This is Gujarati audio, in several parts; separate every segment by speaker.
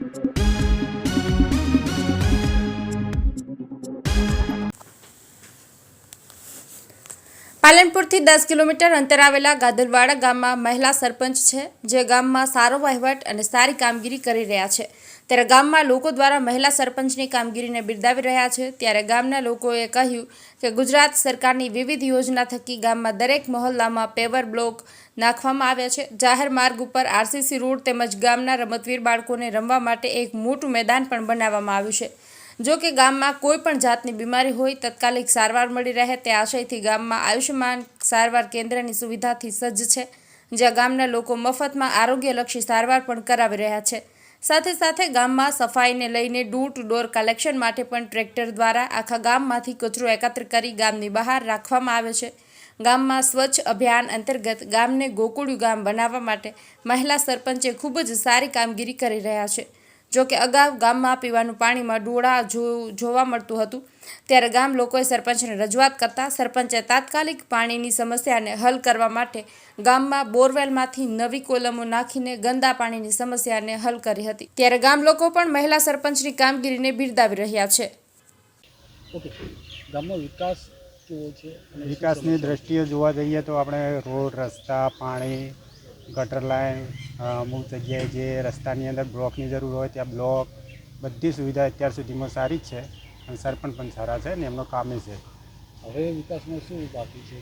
Speaker 1: Thank you. પાલનપુરથી દસ કિલોમીટર અંતર આવેલા ગાદલવાડા ગામમાં મહિલા સરપંચ છે, જે ગામમાં સારો વહીવટ અને સારી કામગીરી કરી રહ્યા છે. ત્યારે ગામમાં લોકો દ્વારા મહિલા સરપંચની કામગીરીને બિરદાવી રહ્યા છે. ત્યારે ગામના લોકોએ કહ્યું કે ગુજરાત સરકારની વિવિધ યોજના થકી ગામમાં દરેક મહોલ્લામાં પેવર બ્લોક નાખવામાં આવ્યા છે. જાહેર માર્ગ ઉપર આરસીસી રોડ તેમજ ગામના રમતવીર બાળકોને રમવા માટે એક મોટું મેદાન પણ બનાવવામાં આવ્યું છે. જો કે ગામમાં કોઈ પણ જાતની બીમારી હોય, તત્કાલિક સારવાર મળી રહે તે આશયથી ગામમાં આયુષ્યમાન સારવાર કેન્દ્રની સુવિધાથી સજ્જ છે, જ્યાં ગામના લોકો મફતમાં આરોગ્યલક્ષી સારવાર પણ કરાવી રહ્યા છે. સાથે સાથે ગામમાં સફાઈને લઈને ડોર ટુ ડોર કલેક્શન માટે પણ ટ્રેક્ટર દ્વારા આખા ગામમાંથી કચરો એકત્ર કરી ગામની બહાર રાખવામાં આવે છે. ગામમાં સ્વચ્છ અભિયાન અંતર્ગત ગામને ગોકુળિયું ગામ બનાવવા માટે મહિલા સરપંચે ખૂબ જ સારી કામગીરી કરી રહ્યા છે. જો કે અગાઉ ગામમાં પીવાનું પાણીમાં ડોળા જો જોવા મળતું હતું ત્યારે ગામ લોકોએ સરપંચને રજૂઆત કરતા સરપંચે તાત્કાલિક પાણીની સમસ્યાને હલ કરવા માટે ગામમાં બોરવેલમાંથી નવી કોલમો નાખીને ગંદા પાણીની સમસ્યાને હલ કરી હતી. ત્યારે ગામ લોકો પણ મહિલા સરપંચની કામગીરીને બિરદાવી રહ્યા છે.
Speaker 2: ગામનો વિકાસ કેવો છે
Speaker 3: વિકાસની? દ્રષ્ટિએ જોવા જઈએ તો આપણે રોડ રસ્તા પાણી ગટર લાઈન અમુક જગ્યાએ જે રસ્તાની અંદર બ્લોકની જરૂર હોય ત્યાં બ્લોક બધી સુવિધા અત્યાર સુધીમાં સારી જ છે અને સરપંચ પણ સારા છે ને એમનો કામે છે.
Speaker 2: હવે વિકાસમાં શું બાકી છે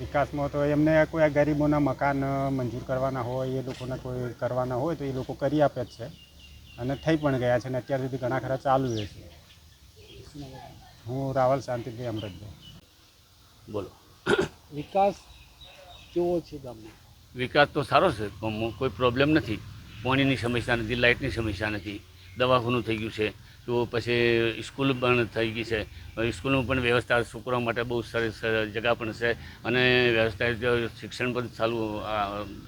Speaker 3: વિકાસમાં તો એમને કોઈ આ ગરીબોના મકાન મંજૂર કરવાના હોય એ લોકોને કોઈ કરવાના હોય તો એ લોકો કરી આપે જ છે. અને થઈ પણ ગયા છે અને અત્યાર સુધી ઘણા ખરા ચાલુ છે.
Speaker 2: છે?
Speaker 3: હું રાવલ શાંતિભાઈ અમૃતભાઈ.
Speaker 4: બોલો.
Speaker 2: વિકાસ કેવો છે ગામમાં?
Speaker 4: વિકાસ તો સારો છે ગામમાં કોઈ પ્રોબ્લેમ નથી. પાણીની સમસ્યા નથી, લાઇટની સમસ્યા નથી. દવાખાનું થઈ ગયું છે. તો પછી સ્કૂલ પણ થઈ ગઈ છે. સ્કૂલમાં પણ વ્યવસ્થા છોકરાઓ માટે બહુ સરસ જગા પણ છે અને વ્યવસ્થા શિક્ષણ પણ ચાલુ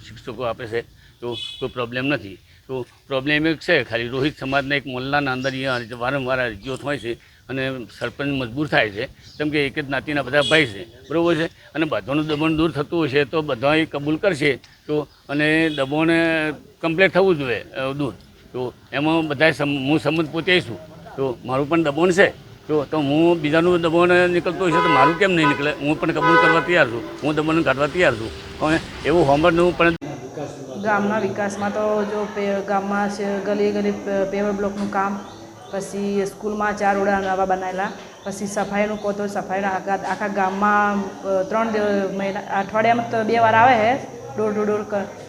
Speaker 4: શિક્ષકો આપે છે, તો કોઈ પ્રોબ્લેમ નથી. તો પ્રોબ્લેમ એક છે, ખાલી રોહિત સમાજના એક મોલ્લાના અંદર અહીંયા વારંવાર અરજીઓ થાય છે અને સરપંચ મજબૂર થાય છે, કેમ કે એક જ જ્ઞાતિના બધા ભાઈ છે, બરાબર છે? અને બધાનું દબાણ દૂર થતું હશે તો બધા એ કબૂલ કરશે, તો અને દબાણને કમ્પ્લીટ થવું જોઈએ દૂર. તો એમાં બધા હું સંમત પોતે છું. તો મારું પણ દબાણ છે. તો તો હું બીજાનું દબાણ નીકળતું હશે તો મારું કેમ નહીં નીકળે? હું પણ કબૂલ કરવા તૈયાર છું. હું દબાણ કાઢવા તૈયાર છું. હવે એવું હોમવર્કનું પણ
Speaker 5: ગામના વિકાસમાં તો જો ગામમાં ગલીએ ગલી પેવર બ્લોકનું કામ, પછી સ્કૂલમાં ચાર ઓરડા નવા બનાવેલા પછી સફાઈનું કહો તો સફાઈના આખા આખા ગામમાં ત્રણ મહિના, અઠવાડિયામાં તો બે વાર આવે છે ડોર ટુ ડોર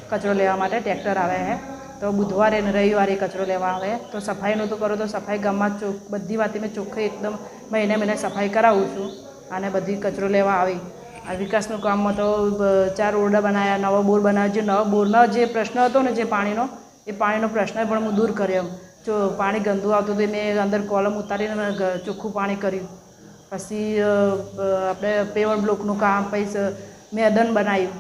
Speaker 5: કચરો લેવા માટે ટ્રેક્ટર આવે છે તો બુધવારે અને રવિવારે કચરો લેવા આવે. તો સફાઈનું તો કરો તો સફાઈ ગામમાં ચોક બધી વાતે મેં ચોખ્ખી એકદમ મહિને મહિને સફાઈ કરાવું છું. અને બધી કચરો લેવા આવી. આ વિકાસનું કામમાં તો ચાર ઓરડા બનાવ્યા નવો બોર બનાવ્યો જે નવા બોરનો જે પ્રશ્ન હતો ને, જે પાણીનો, એ પાણીનો પ્રશ્ન પણ હું દૂર કર્યો જો પાણી ગંદુ આવતું હતું મેં અંદર કોલમ ઉતારીને ચોખ્ખું પાણી કર્યું. પછી આપણે પેવર બ્લોકનું કામ, પછી મેદાન બનાવ્યું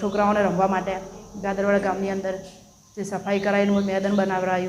Speaker 5: છોકરાઓને રમવા માટે ગાદરવાડા ગામની અંદર. જે સફાઈ કરાવીને મેદાન બનાવડાવ્યું.